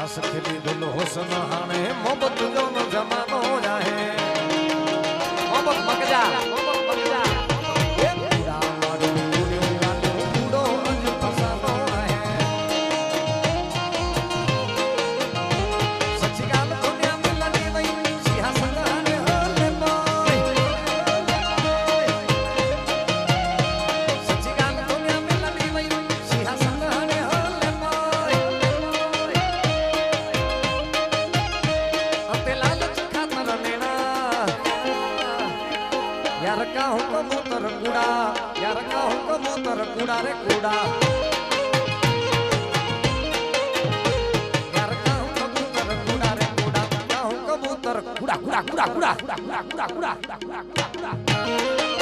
आस खिली दुल हुसन हाणे मोहबत जो जमानो आहे मोहबत मगजा cura, cura, cura, cura, cura, cura, cura, cura, cura.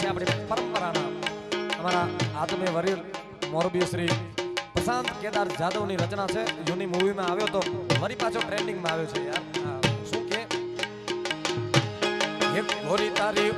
છે આપણી પરંપરાના અમારા આત્મીય વરીલ મોરબી શ્રી પ્રશાંત કેદાર જાદવની રચના છે. યુની મૂવીમાં આવ્યો તો વરી પાછો ટ્રેન્ડિંગમાં આવ્યો છે યાર. શું કે? એક તારી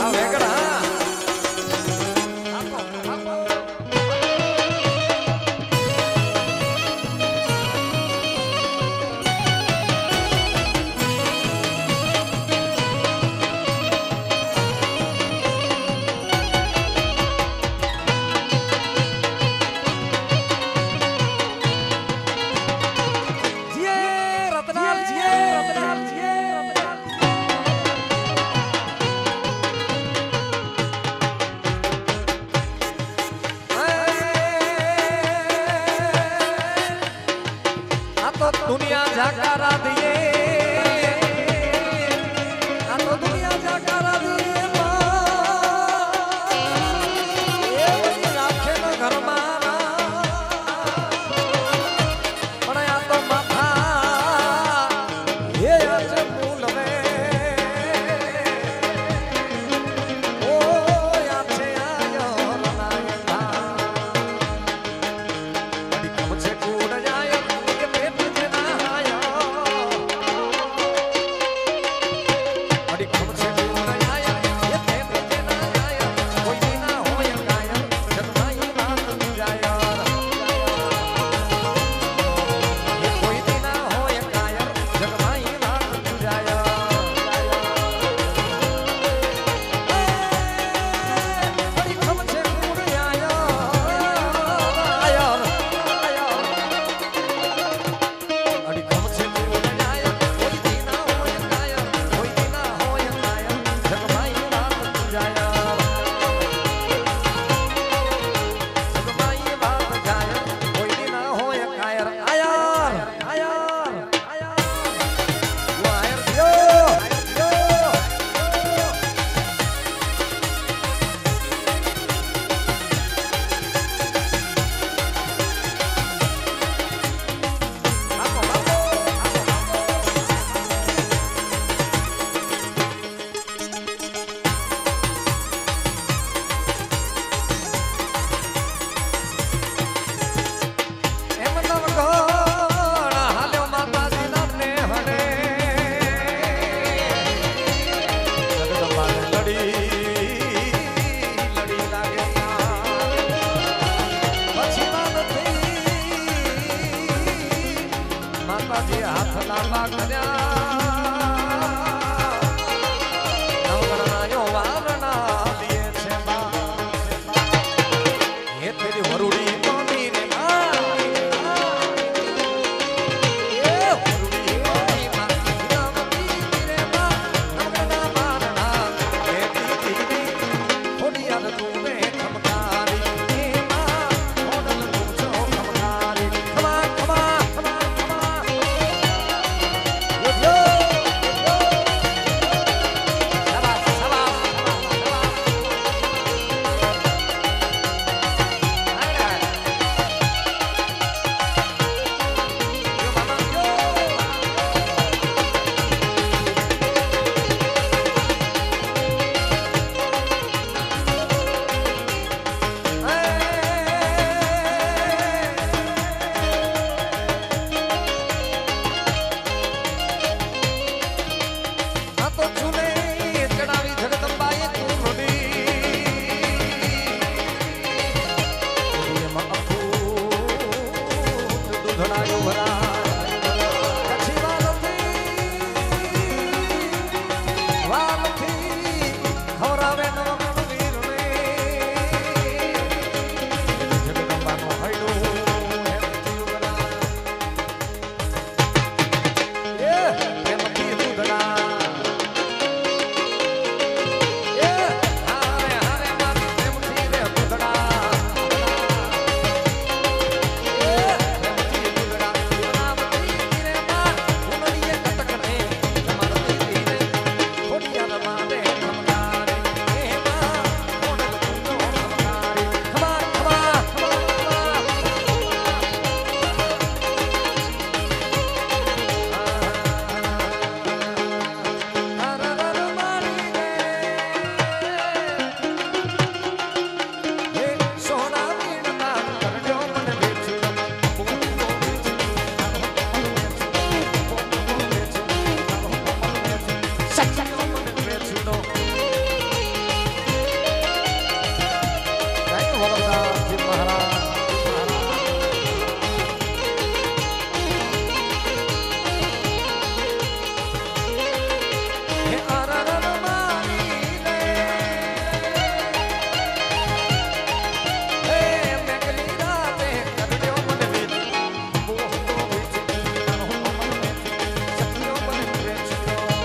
alegra લાંબા કર્યા